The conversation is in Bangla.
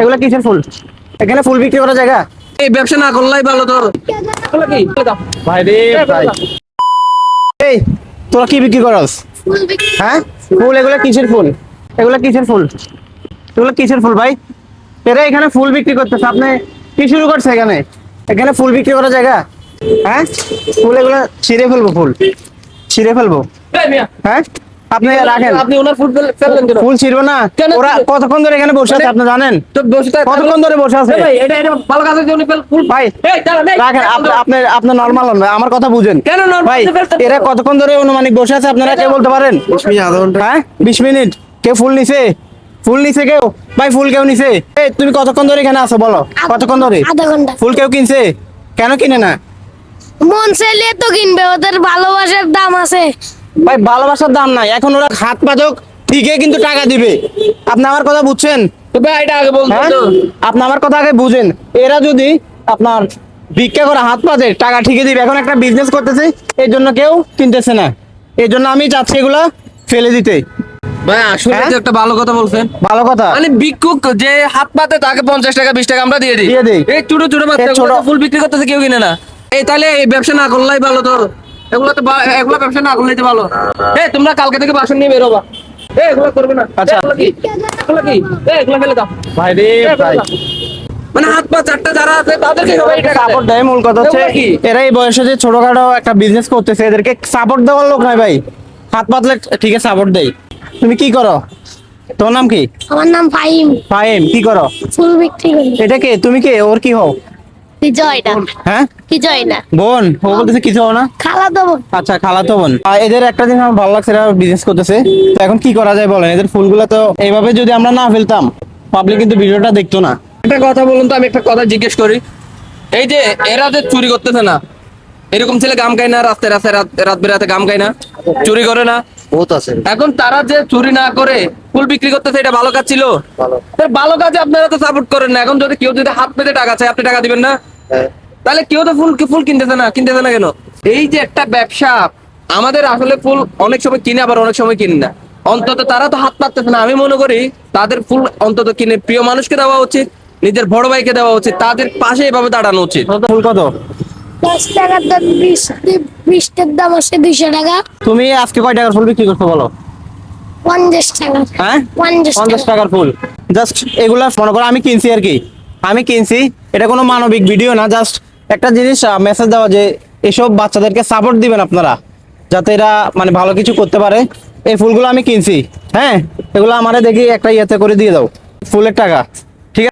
এগুলো কিসের ফুল? এখানে ফুল বিক্রি করার জায়গা? এই ব্যবসা না করলেই ভালো তো। এগুলো কি? ভাই রে ভাই। এই তোরা কি বিক্রি করস? ফুল বিক্রি হ্যাঁ? ফুল এগুলো কিসের ফুল? এগুলো কিসের ফুল? এগুলো কিসের ফুল ভাই? এরা এখানে ফুল বিক্রি করতেছে। আপনি কি শুরু করছে এখানে? এখানে ফুল বিক্রি করার জায়গা? হ্যাঁ? ফুল এগুলো ছিঁড়ে ফেলব ফুল। ছিঁড়ে ফেলব। হ্যাঁ? আপনি রাখেন। আপনি ওনার ফুল ফেললেন কেন? ফুল ছিঁড়বো না। ওরা কতক্ষণ ধরে এখানে বসে আছে আপনি জানেন? তো বসে থাক- কতক্ষণ ধরে বসে আছে? ভাই, এটা এটা ভালো কাজের জন্য ফেল ফুল ভাই রাখেন আপ- আপনি আপনি নর্মাল হন ভাই আমার কথা বুঝেন। কেন normal ভাই এরা কতক্ষণ ধরে অনুমানিক বসে আছে আপনারা কে বলতে পারেন? হ্যাঁ? বিশ মিনিট। কেউ ফুল নিছে? ফুল নিছে কেউ? ভাই ফুল কেউ নিছে? এই তুমি কতক্ষণ ধরে এখানে আছো বলো? কতক্ষণ ধরে? আধা ঘণ্টা। ফুল কেউ কিনছে? কেন কিনে না? মন চাইলে তো কিনবে ওদের ভালোবাসার দাম আছে। ভাই ভালোবাসার দাম নাই। এখন ওরা হাত পাজক ঠিকই কিন্তু টাকা দিবে। আপনি আমার কথা বুঝছেন? তো ভাই, এটা আগে বলতো হ্যাঁ? আপনি আমার কথা আগে বুঝেন। এরা যদি আপনার ভিক্ষা করে হাত পাতে টাকা ঠিকই দিবে। এখন একটা বিজনেস করতেছে এই জন্য কেউ কিনতেছে না। এই জন্য আমি চাচ্ছি এগুলা ফেলে দিতে। ভাই আসলে হ্যাঁ? তো একটা ভালো কথা বলছেন। ভালো কথা। মানে ভিক্ষুক যে হাত পাতে তাকে পঞ্চাশ টাকা বিশ টাকা আমরা দিয়ে দিই। দিয়ে দিই। এই ছোট ছোট বাচ্চা ফুল বিক্রি করতেছে কেউ কিনে না। এই তাহলে এই ব্যবসা না করলেই ভালো তো এগুলো তো এগুলো ব্যবসা না করলেই ভালো। এই তোমরা কালকে থেকে বাসন নিয়ে বেরোবা। এই এগুলো করবে না। আচ্ছা। এগুলো কি? এগুলো কি? এই এগুলো ফেলে দাও। ভাই রে এই মানে হাত পা চারটা যারা আছে তাদেরকে সবাই সাপোর্ট দেয় মূল কথা হচ্ছে এরা এই বয়সে যে ছোটখাটো একটা বিজনেস করতেছে এদেরকে সাপোর্ট দেওয়ার লোক নাই ভাই। হাত পাতলে ঠিক আছে সাপোর্ট দেই। তুমি কি করো? তোর নাম কি? আমার নাম ফাহিম। ফাহিম কি করো? ফুল বিক্রি করি। এটা কে? তুমি কে? ওর কি হও? না হ্যাঁ? বিজয় না বোন ও বলতেছে কিছু না খালা দেবো আচ্ছা খালাতো বোন। এদের একটা জিনিস আমার ভালো লাগছে এরা বিজনেস করতেছে। তো এখন কি করা যায় বলেন? এদের ফুলগুলো তো এইভাবে যদি আমরা না ফেলতাম পাবলিক কিন্তু ভিডিওটা দেখতো না। একটা কথা বলুন তো আমি একটা কথা জিজ্ঞেস করি। এই যে এরা যে চুরি করতেছে না এরকম ছেলে গাম খায় না রাস্তায় রাস্তায় রাত রাত বেরাতে গাম খায় না চুরি করে না? বহুত আছে। এখন তারা যে চুরি না করে ফুল বিক্রি করতেছে এটা ভালো কাজ ছিল? ভালো। কাজে আপনারা তো সাপোর্ট করেন না। এখন যদি কেউ যদি হাত পেতে টাকা চায় আপনি টাকা দিবেন না? হ্যাঁ। তাহলে কেউ তো ফুল ফুল কিনতেছে না কিনতেছে না কেন? এই যে একটা ব্যবসা আমাদের আসলে ফুল অনেক সময় কিনে আবার অনেক সময় কিনে না। অন্তত তারা তো হাত পাততেছে না। আমি মনে করি তাদের ফুল অন্তত কিনে প্রিয় মানুষকে দেওয়া উচিত নিজের বড় ভাইকে দেওয়া উচিত তাদের পাশে এভাবে দাঁড়ানো উচিত। ফুল কত? টাকার দাম বিশ বিশটার দাম আছে দুইশো টাকা। তুমি আজকে কয় টাকার ফুল বিক্রি করছ বলো? পঞ্চাশ টাকা। হ্যাঁ? পঞ্চাশ পঞ্চাশ টাকার ফুল। জাস্ট এগুলা মনে করো আমি কিনছি আর কি। আমি কিনছি এটা কোনো মানবিক ভিডিও না জাস্ট একটা জিনিস মেসেজ দেওয়া যে এসব বাচ্চাদেরকে সাপোর্ট দিবেন আপনারা যাতে এরা মানে ভালো কিছু করতে পারে। এই ফুলগুলো আমি কিনছি হ্যাঁ? এগুলো আমারে দেখি একটা ইয়েতে করে দিয়ে দাও ফুলের টাকা।